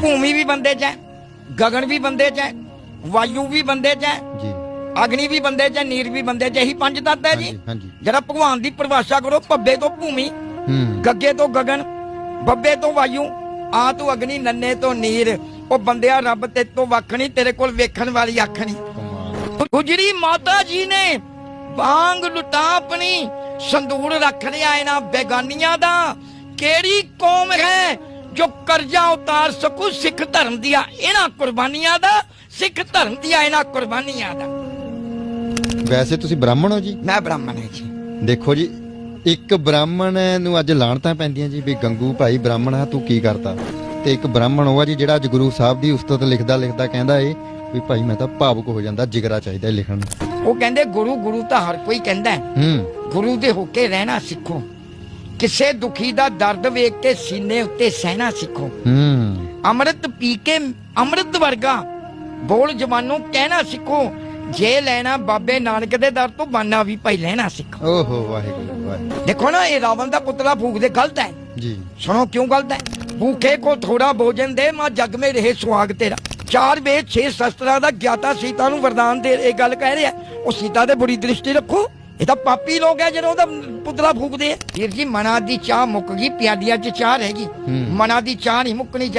ਭੂਮੀ ਵੀ ਬੰਦੇ 'ਚ ਹੈ ਗਗਨ ਵੀ ਬੰਦੇ 'ਚ ਹੈ ਵਾਯੂ ਵੀ ਬੰਦੇ 'ਚ ਹੈ ਜੀ। ਅਗਨੀ ਵੀ ਬੰਦੇ 'ਚ ਹੈ ਨੀਰ ਵੀ ਬੰਦੇ 'ਚ ਹੈ। ਇਹੀ ਪੰਜ ਤੱਤ ਹੈ ਜੀ। ਹਾਂਜੀ ਹਾਂਜੀ। ਜਿਹੜਾ ਭਗਵਾਨ ਦੀ ਪਰਿਭਾਸ਼ਾ ਕਰੋ ਭੱਬੇ ਤੋਂ ਭੂਮੀ ਹੂੰ। ਗੱਗੇ ਤੋਂ ਗਗਨ ਬੱਬੇ ਤੋਂ ਵਾਯੂ ਆ ਤੂੰ ਅਗਨੀ ਨੰਨੇ ਤੋਂ ਨੀਰ ਉਹ ਬੰਦਿਆ ਰੱਬ ਤੇ ਤੋਂ ਵੱਖ ਨਹੀਂ ਤੇਰੇ ਕੋਲ ਵੇਖਣ ਵਾਲੀ ਅੱਖ ਨਹੀਂ ਕਮਾਲ। ਗੁਜਰੀ ਮਾਤਾ ਜੀ ਨੇ ਵਾਂਗ ਲੁਟਾ ਆਪਣੀ ਸੰਦੂਰ ਰੱਖ ਲਿਆ ਇਹਨਾਂ ਬੇਗਾਨੀਆਂ ਦਾ ਕਿਹੜੀ ਕੌਮ ਹੈ ਜੋ ਕਰਜ਼ਾ ਉਤਾਰ ਸਕੂ ਸਿੱਖ ਧਰਮ ਦੀਆਂ ਇਹਨਾਂ ਕੁਰਬਾਨੀਆਂ ਦਾ ਸਿੱਖ ਧਰਮ ਦੀਆਂ ਇਹਨਾਂ ਕੁਰਬਾਨੀਆਂ ਦਾ। ਵੈਸੇ ਤੁਸੀਂ ਬ੍ਰਾਹਮਣ ਹੋ ਜੀ? ਮੈਂ ਬ੍ਰਾਹਮਣ ਹਾਂ ਜੀ। ਦੇਖੋ ਜੀ ਇੱਕ ਬ੍ਰਾਹਮਣ ਨੂੰ ਅੱਜ ਲਾਣਤਾਂ ਪੈਂਦੀਆਂ ਜੀ ਵੀ ਗੰਗੂ ਭਾਈ ਬ੍ਰਾਹਮਣ ਆ ਤੂੰ ਕੀ ਕਰਤਾ? ਤੇ ਇੱਕ ਬ੍ਰਾਹਮਣ ਉਹ ਆ ਜੀ ਜਿਹੜਾ ਅੱਜ ਗੁਰੂ ਸਾਹਿਬ ਦੀ ਉਸਤਤ ਲਿਖਦਾ ਲਿਖਦਾ ਕਹਿੰਦਾ ਏ ਵੀ ਭਾਈ ਮੈਂ ਤਾਂ ਭਾਵੁਕ ਹੋ ਜਾਂਦਾ ਜਿਗਰਾ ਚਾਹੀਦਾ ਲਿਖਣ ਨੂੰ। ਉਹ ਕਹਿੰਦੇ ਗੁਰੂ ਗੁਰੂ ਤਾਂ ਹਰ ਕੋਈ ਕਹਿੰਦਾ ਹੈ। ਹੂੰ। ਗੁਰੂ ਦੇ ਹੋ ਕੇ ਰਹਿਣਾ ਸਿੱਖੋ। ਕਿਸੇ ਦੁਖੀ ਦਾ ਦਰਦ ਵੇਖ ਕੇ ਸੀਨੇ ਉੱਤੇ ਸਹਿਣਾ ਸਿੱਖੋ। ਹੂੰ। ਅੰਮ੍ਰਿਤ ਪੀ ਕੇ ਅੰਮ੍ਰਿਤ ਵਰਗਾ ਬੋਲ ਜਵਾਨੋਂ ਕਹਿਣਾ ਸਿੱਖੋ ਜੇ ਲੈਣਾ ਬਾਬੇ ਨਾਨਕ ਦੇ ਦਰ ਤੋਂ ਬਾਨਾ ਵੀ ਭਾਈ ਲੈਣਾ ਸਿੱਖੋ। ਓਹੋ ਵਾਹਿਗੁਰੂ ਵਾਹਿਗੁਰੂ। ਦੇਖੋ ਨਾ ਇਹ ਰਾਵਣ ਦਾ ਪੁਤਲਾ ਫੂਕਦੇ ਗਲਤ ਹੈ। ਜੀ। ਸੁਣੋ ਕਿਉਂ ਗਲਤ ਹੈ? ਭੂਖੇ ਕੋ ਥੋੜਾ ਭੋਜਨ ਦੇ ਮਾਂ ਜਗ ਮੇ ਰਹੇ ਸੁਹਾਗ ਤੇਰਾ। ਚਾਰ ਵੇਦ ਛੇ ਸ਼ਸਤਰਾਂ ਦਾ ਗਿਆਤਾ ਸੀਤਾ ਨੂੰ ਵਰਦਾਨ ਦੇ ਇਹ ਗੱਲ ਕਹਿ ਰਿਹਾ ਉਹ ਸੀਤਾ ਤੇ ਬੁਰੀ ਦ੍ਰਿਸ਼ਟੀ ਰੱਖੋ। ਇਹ ਤਾਂ ਪਾਪੀ ਲੋਕ ਹੈ ਜਦੋਂ ਉਹਦਾ ਪੁਤਲਾ ਫੂਕਦੇ ਆ। ਵੀਰ ਜੀ ਮਨਾਂ ਦੀ ਚਾਹ ਮੁੱਕ ਗਈ ਪਿਆਲੀਆਂ 'ਚ ਚਾਹ ਰਹਿ ਗਈ। ਮਨਾਂ ਦੀ ਚਾਹ ਨਹੀਂ ਮੁੱਕਣੀ ਚਾਹੀਦੀ।